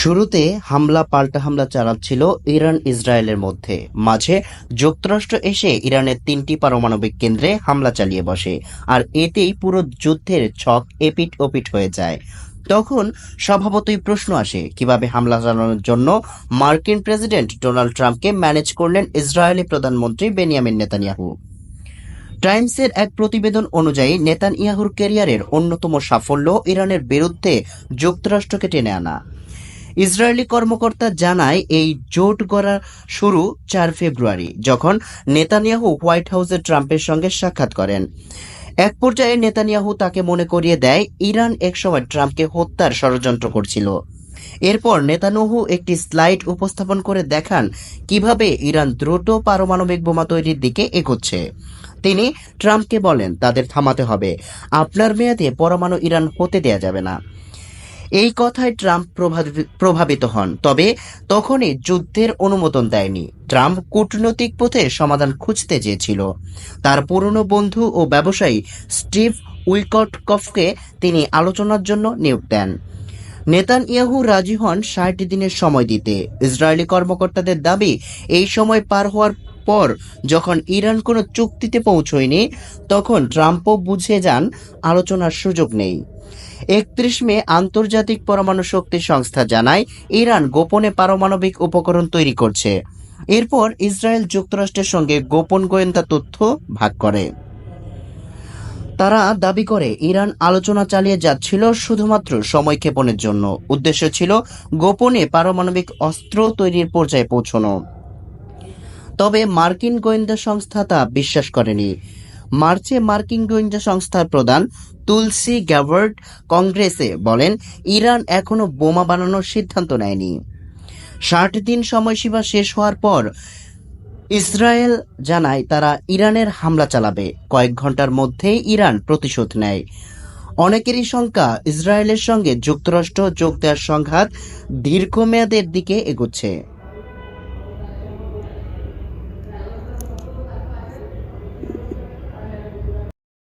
শুরুতে হামলা পাল্টা হামলা চালাচ্ছিল ইরান ইসরায়েলের মধ্যে। মাঝে যুক্তরাষ্ট্র এসে ইরানের তিনটি পারমাণবিক কেন্দ্রে হামলা চালিয়ে বসে, আর এতেই পুরো যুদ্ধের ছক এপিট ওপিট হয়ে যায়। তখন স্বভাবতই প্রশ্ন আসে, কীভাবে হামলা চালানোর জন্য মার্কিন প্রেসিডেন্ট ডোনাল্ড ট্রাম্পকে ম্যানেজ করলেন ইসরায়েলি প্রধানমন্ত্রী বেনিয়ামিন নেতানিয়াহু। টাইমসের এক প্রতিবেদন অনুযায়ী নেতানিয়াহুর ক্যারিয়ারের অন্যতম সাফল্য ইরানের বিরুদ্ধে যুক্তরাষ্ট্রকে টেনে আনা। ইসরায়েলি কর্মকর্তা জানায় এই জোট গড়া শুরু চার ফেব্রুয়ারি, যখন নেতানিয়াহু হোয়াইট হাউসে ট্রাম্পের সঙ্গে সাক্ষাৎ করেন। এক পর্যায়ে নেতানিয়াহু তাকে মনে করিয়ে দেয়, ইরান একসময় ট্রাম্পকে হত্যার ষড়যন্ত্র করছিল। এরপর নেতানিয়াহু একটি স্লাইড উপস্থাপন করে দেখান কীভাবে ইরান দ্রুত পারমাণবিক বোমা তৈরির দিকে এগোচ্ছে। তিনি ট্রাম্পকে বলেন, তাদের থামাতে হবে। আপনার মেয়াদে পরমাণু ইরান হতে দেয়া যাবে না। এই কথায় ট্রাম্প প্রভাবি- প্রভাবিত হন, তবে তখনই যুদ্ধের অনুমোদন দেয়নি। ট্রাম্প কূটনৈতিক পথে সমাধান খুঁজতে চেয়েছিল। তার পুরনো বন্ধু ও ব্যবসায়ী স্টিভ উইকটকফকে তিনি আলোচনার জন্য নিয়োগ দেন। নেতান ইয়াহু রাজি হন ষাট দিনের সময় দিতে। ইসরায়েলি কর্মকর্তাদের দাবি, এই সময় পার হওয়ার পর যখন ইরান কোনো চুক্তিতে পৌঁছয়নি, তখন ট্রাম্পও বুঝে যান আলোচনার সুযোগ নেই। একত্রিশ মে আন্তর্জাতিক পরমাণু শক্তি সংস্থা জানায়, ইরান গোপনে পারমাণবিক উপকরণ তৈরি করছে। এরপর ইসরায়েল যুক্তরাষ্ট্রের সঙ্গে গোপন গোয়েন্দা তথ্য ভাগ করে। তারা দাবি করে, ইরান আলোচনা চালিয়ে যাচ্ছিল শুধুমাত্র সময় ক্ষেপণের জন্য। উদ্দেশ্য ছিল গোপনে পারমাণবিক অস্ত্র তৈরির পর্যায়ে পৌঁছানো। তবে মার্কিন গোয়েন্দা সংস্থা তা বিশ্বাস করেনি। মার্চে মার্কিন গোয়েন্দা সংস্থার প্রধান তুলসি গ্যাভার্ড কংগ্রেসে বলেন, ইরান এখনও বোমা বানানোর সিদ্ধান্ত নেয়নি। ষাট দিন সময়সীমা শেষ হওয়ার পর ইসরায়েল জানায় তারা ইরানের হামলা চালাবে। কয়েক ঘণ্টার মধ্যেই ইরান প্রতিশোধ নেয়। অনেকেরই শঙ্কা, ইসরায়েলের সঙ্গে যুক্তরাষ্ট্র যোগ দেওয়ার সংঘাত দীর্ঘমেয়াদের দিকে এগোচ্ছে।